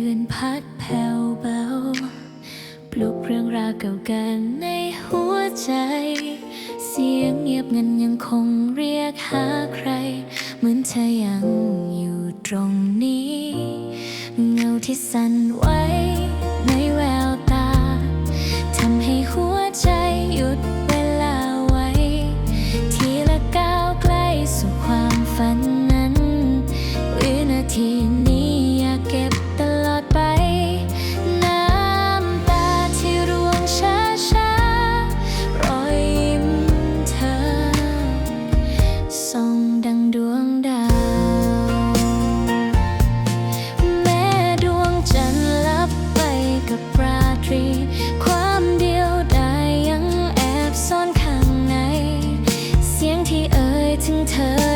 ืนพัดแผ่วเบา ปลุกเรื่องราวเก่ากันในหัวใจ เสียง บเงินยังคงเรียกหาใคร เหมือนเธอยังอยู่ตรงนี้ เงาที่สั่นไหวในแววตาทำให้หัวใจหยุดเวลาไวทีละกาวใกล้สู่ความฝัน 他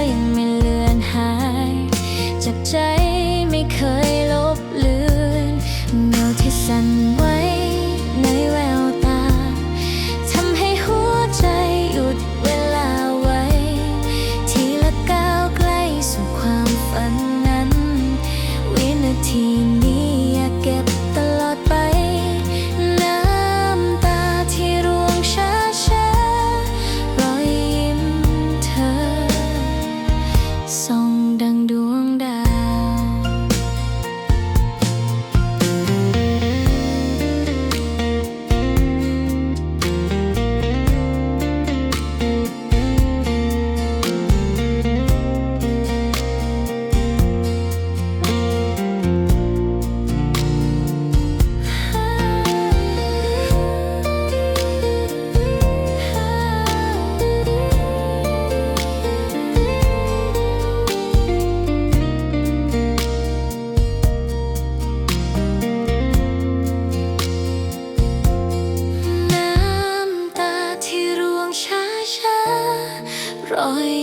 crying.